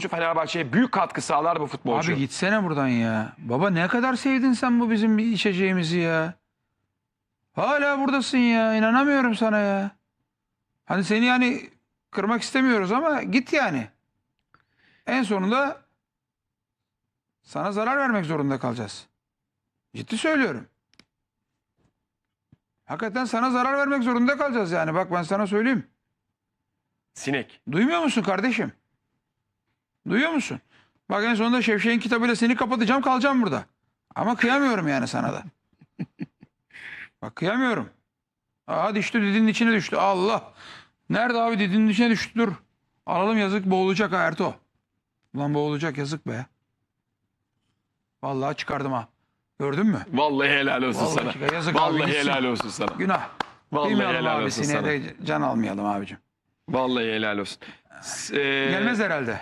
Fenerbahçe'ye büyük katkı sağlar bu futbolcu. Abi gitsene buradan ya. Baba ne kadar sevdin sen bu bizim bir içeceğimizi ya. Hala buradasın ya. İnanamıyorum sana ya. Hani seni yani kırmak istemiyoruz ama git yani. En sonunda sana zarar vermek zorunda kalacağız. Ciddi söylüyorum. Hakikaten sana zarar vermek zorunda kalacağız yani. Bak ben sana söyleyeyim. Sinek. Duymuyor musun kardeşim? Duyuyor musun? Bak en sonunda Şevşek'in kitabıyla seni kapatacağım kalacağım burada. Ama kıyamıyorum yani sana da. Bak kıyamıyorum. Aa düştü didinin içine düştü. Allah. Nerede abi didinin içine düştü dur. Alalım yazık boğulacak ha Erto. Ulan boğulacak yazık be. Vallahi çıkardım ha. Gördün mü? Vallahi helal olsun Vallahi sana. çıkar, yazık abi, Vallahi gitsin. helal olsun sana. Günah. Vallahi Kıymayalım helal olsun sana. de can almayalım abicim. Vallahi helal olsun. Ee, Gelmez herhalde.